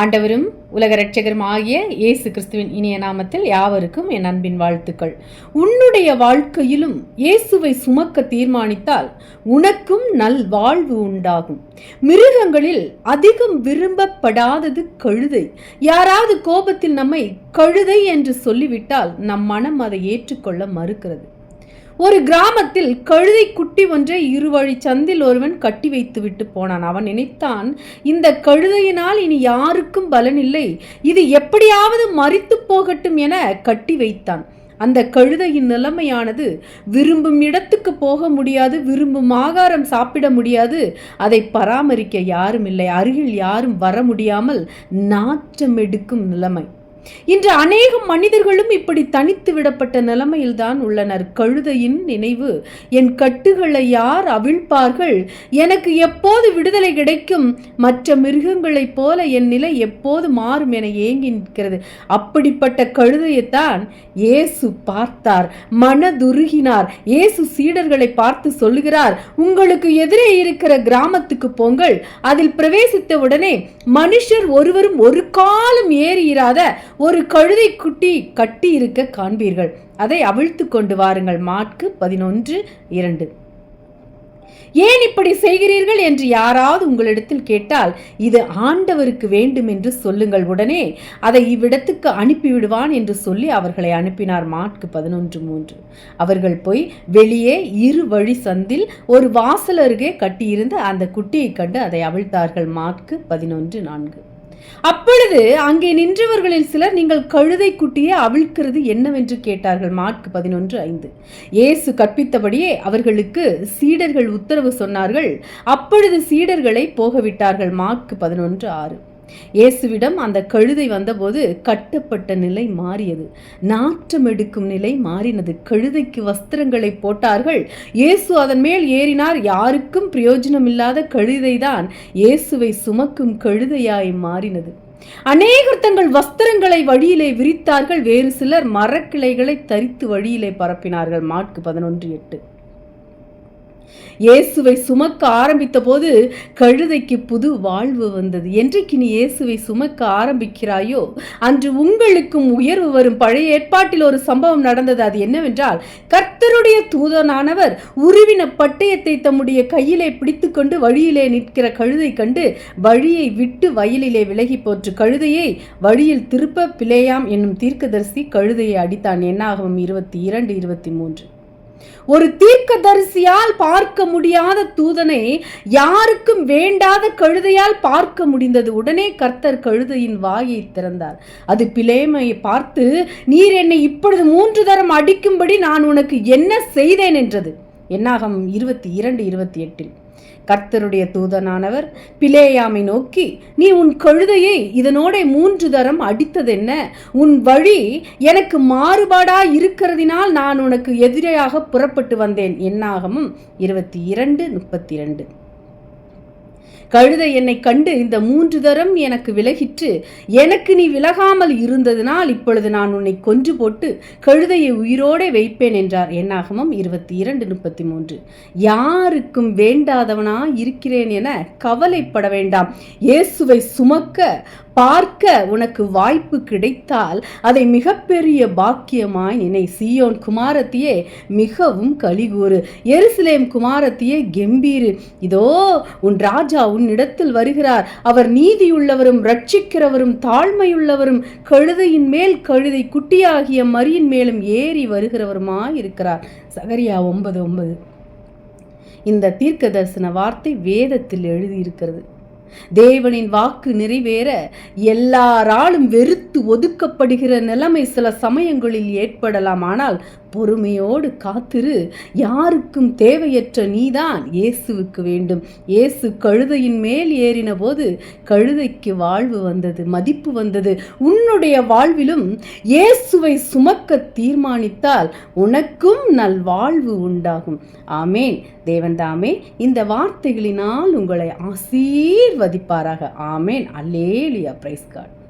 ஆண்டவரும் உலக ரட்சகரும் ஆகிய இயேசு கிறிஸ்துவின் இனிய நாமத்தில் யாவருக்கும் என் அன்பின் வாழ்த்துக்கள். உன்னுடைய வாழ்க்கையிலும் இயேசுவை சுமக்க தீர்மானித்தால் உனக்கும் நல் வாழ்வு உண்டாகும். மிருகங்களில் அதிகம் விரும்பப்படாதது கழுதை. யாராவது கோபத்தில் நம்மை கழுதை என்று சொல்லிவிட்டால் நம் மனம் அதை ஏற்றுக்கொள்ள மறுக்கிறது. ஒரு கிராமத்தில் கழுதை குட்டி ஒன்றை இருவழி சந்தில் ஒருவன் கட்டி வைத்து விட்டு போனான். அவன் நினைத்தான் இந்த கழுதையினால் இனி யாருக்கும் பலனில்லை. இது எப்படியாவது மறித்து போகட்டும் என கட்டி வைத்தான். அந்த கழுதையின் நிலைமையானது விரும்பும் இடத்துக்கு போக முடியாது விரும்பும் ஆகாரம் சாப்பிட முடியாது. அதை பராமரிக்க யாரும் இல்லை. அருகில் யாரும் வர முடியாமல் நாற்றம் எடுக்கும் நிலைமை. இன்று அநேக மனிதர்களும் இப்படி தனித்து விடப்பட்ட நிலைமையில்தான் உள்ளனர். கழுதையின் நினைவு என் கட்டுகளை யார் அவிழ்ப்பார்கள்? எனக்கு எப்போது விடுதலை கிடைக்கும்? மற்ற மிருகங்களைப் போல என் நிலை எப்போது மாறும் என ஏங்கி நிற்கிறது அப்படிப்பட்ட கழுதையைத்தான் இயேசு பார்த்தார். மனதுருகினார். இயேசு சீடர்களை பார்த்து சொல்லுகிறார் உங்களுக்கு எதிரே இருக்கிற கிராமத்துக்கு போங்கள். அதில் பிரவேசித்த உடனே மனுஷர் ஒருவரும் ஒரு காலம் ஏறியிராத ஒரு கழுதை குட்டி கட்டி இருக்க காண்பீர்கள். அதை அவிழ்த்து கொண்டு வாருங்கள். மாட்கு பதினொன்று இரண்டு. ஏன் இப்படி செய்கிறீர்கள் என்று யாராவது உங்களிடத்தில் கேட்டால் இது ஆண்டவருக்கு வேண்டும் என்று சொல்லுங்கள். உடனே அதை இவ்விடத்துக்கு அனுப்பிவிடுவான் என்று சொல்லி அவர்களை அனுப்பினார். மாட்கு பதினொன்று மூன்று. அவர்கள் போய் வெளியே இரு வழி சந்தில் ஒரு வாசல் அருகே கட்டியிருந்த அந்த குட்டியை கண்டு அதை அவிழ்த்தார்கள். மாட்கு பதினொன்று நான்கு. அப்பொழுது அங்கே நின்றவர்களில் சிலர் நீங்கள் கழுதை குட்டியை அவிழ்க்கிறது என்னவென்று கேட்டார்கள். மார்க் பதினொன்று ஐந்து. இயேசு கற்பித்தபடியே அவர்களுக்கு சீடர்கள் உத்தரவு சொன்னார்கள். அப்பொழுது சீடர்களை போகவிட்டார்கள். மார்க் பதினொன்று ஆறு. இயேசுவிடம் அந்த கழுதை வந்தபோது கட்டப்பட்ட நிலை மாறியது. நாற்றம் எடுக்கும் நிலை மாறினது. கழுதைக்கு வஸ்திரங்களை போட்டார்கள். இயேசு அதன் மேல் ஏறினார். யாருக்கும் பிரயோஜனமில்லாத கழுதைதான். இயேசுவை சுமக்கும் கழுதையாய் மாறினது. அநேகர் தங்கள் வஸ்திரங்களை வழியிலே விரித்தார்கள். வேறு சிலர் மரக்கிளைகளை தரித்து வழியிலே பரப்பினார்கள். மாட்கு பதினொன்று எட்டு. இயேசுவை சுமக்க ஆரம்பித்த போது கழுதைக்கு புது வாழ்வு வந்தது. என்றைக்கு நீ இயேசுவை சுமக்க ஆரம்பிக்கிறாயோ அன்று உங்களுக்கும் உயர்வு வரும். பழைய ஏற்பாட்டில் ஒரு சம்பவம் நடந்தது. அது என்னவென்றால் கர்த்தருடைய தூதனானவர் உருவின பட்டயத்தை தம்முடைய கையிலே பிடித்துக்கொண்டு வழியிலே நிற்கிற கழுதை கண்டு வழியை விட்டு வயலிலே விலகி போற்று. கழுதையை வழியில் திருப்ப பிழையாம் என்னும் தீர்க்கதரிசி கழுதையை அடித்தான். என்னாகவும் இருபத்தி இரண்டு இருபத்தி மூன்று. ஒரு தீர்க்கதரிசியால் பார்க்க முடியாத தூதனை யாருக்கும் வேண்டாத கழுதையால் பார்க்க முடிந்தது. உடனே கர்த்தர் கழுதையின் வாயை திறந்தார். அது பிளேமையை பார்த்து நீர் என்னை இப்பொழுது மூன்று தரம் அடிக்கும்படி நான் உனக்கு என்ன செய்தேன்? என்றது. என்னாகம் இருபத்தி இரண்டு இருபத்தி எட்டில். கர்த்தருடைய தூதனானவர் பிளேயாமை நோக்கி நீ உன் கழுதையை இதனோட மூன்று தரம் அடித்ததென்ன? உன் வழி எனக்கு மாறுபாடா இருக்கிறதினால் நான் உனக்கு எதிரையாக புறப்பட்டு வந்தேன். என்னாகமும் இருபத்தி இரண்டு முப்பத்தி இரண்டு. கழுதை என்னை கண்டு இந்த மூன்று தரம் எனக்கு விலகிற்று. எனக்கு நீ விலகாமல் இருந்ததினால் இப்பொழுது நான் உன்னை கொன்று போட்டு கழுதையை உயிரோடே வைப்பேன் என்றார். என்னாகமம் இருபத்தி இரண்டு முப்பத்தி மூன்று யாருக்கும் வேண்டாதவனா இருக்கிறேன் என கவலைப்பட வேண்டாம். இயேசுவை சுமக்க பார்க்க உனக்கு வாய்ப்பு கிடைத்தால் அதை மிகப்பெரிய பாக்கியமாய் நினை. சியோன் குமாரத்தியே மிகவும் கலிகூறு. எருசலேம் குமாரத்தியே கெம்பீரு. இதோ உன் ராஜ உன்னிடத்தில் வருகிறார். அவர் நீதியுள்ளவரும் ரட்சிக்கிறவரும் தாழ்மையுள்ளவரும் கழுதையின் மேல் கழுதை குட்டியாகிய மரியின் மேலும் ஏறி வருகிறவருமாய் இருக்கிறார் சகரியா ஒன்பது ஒன்பது. இந்த தீர்க்க தரிசன வார்த்தை வேதத்தில் எழுதியிருக்கிறது. தேவனின் வாக்கு நிறைவேற எல்லாராலும் வெறுத்து ஒதுக்கப்படுகிற நிலைமை சில சமயங்களில் ஏற்படலாம். ஆனால் பொறுமையோடு காத்திரு. யாருக்கும் தேவையற்ற நீதான் இயேசுவுக்கு வேண்டும். இயேசு கழுதையின் மேல் ஏறின போது கழுதைக்கு வாழ்வு வந்தது மதிப்பு வந்தது. உன்னுடைய வாழ்விலும் இயேசுவை சுமக்க தீர்மானித்தால் உனக்கும் நல் வாழ்வு உண்டாகும். ஆமேன். தேவன்தாமே இந்த வார்த்தைகளினால் உங்களை ஆசீர்வதிப்பாராக. ஆமேன். அல்லேலியா. Price God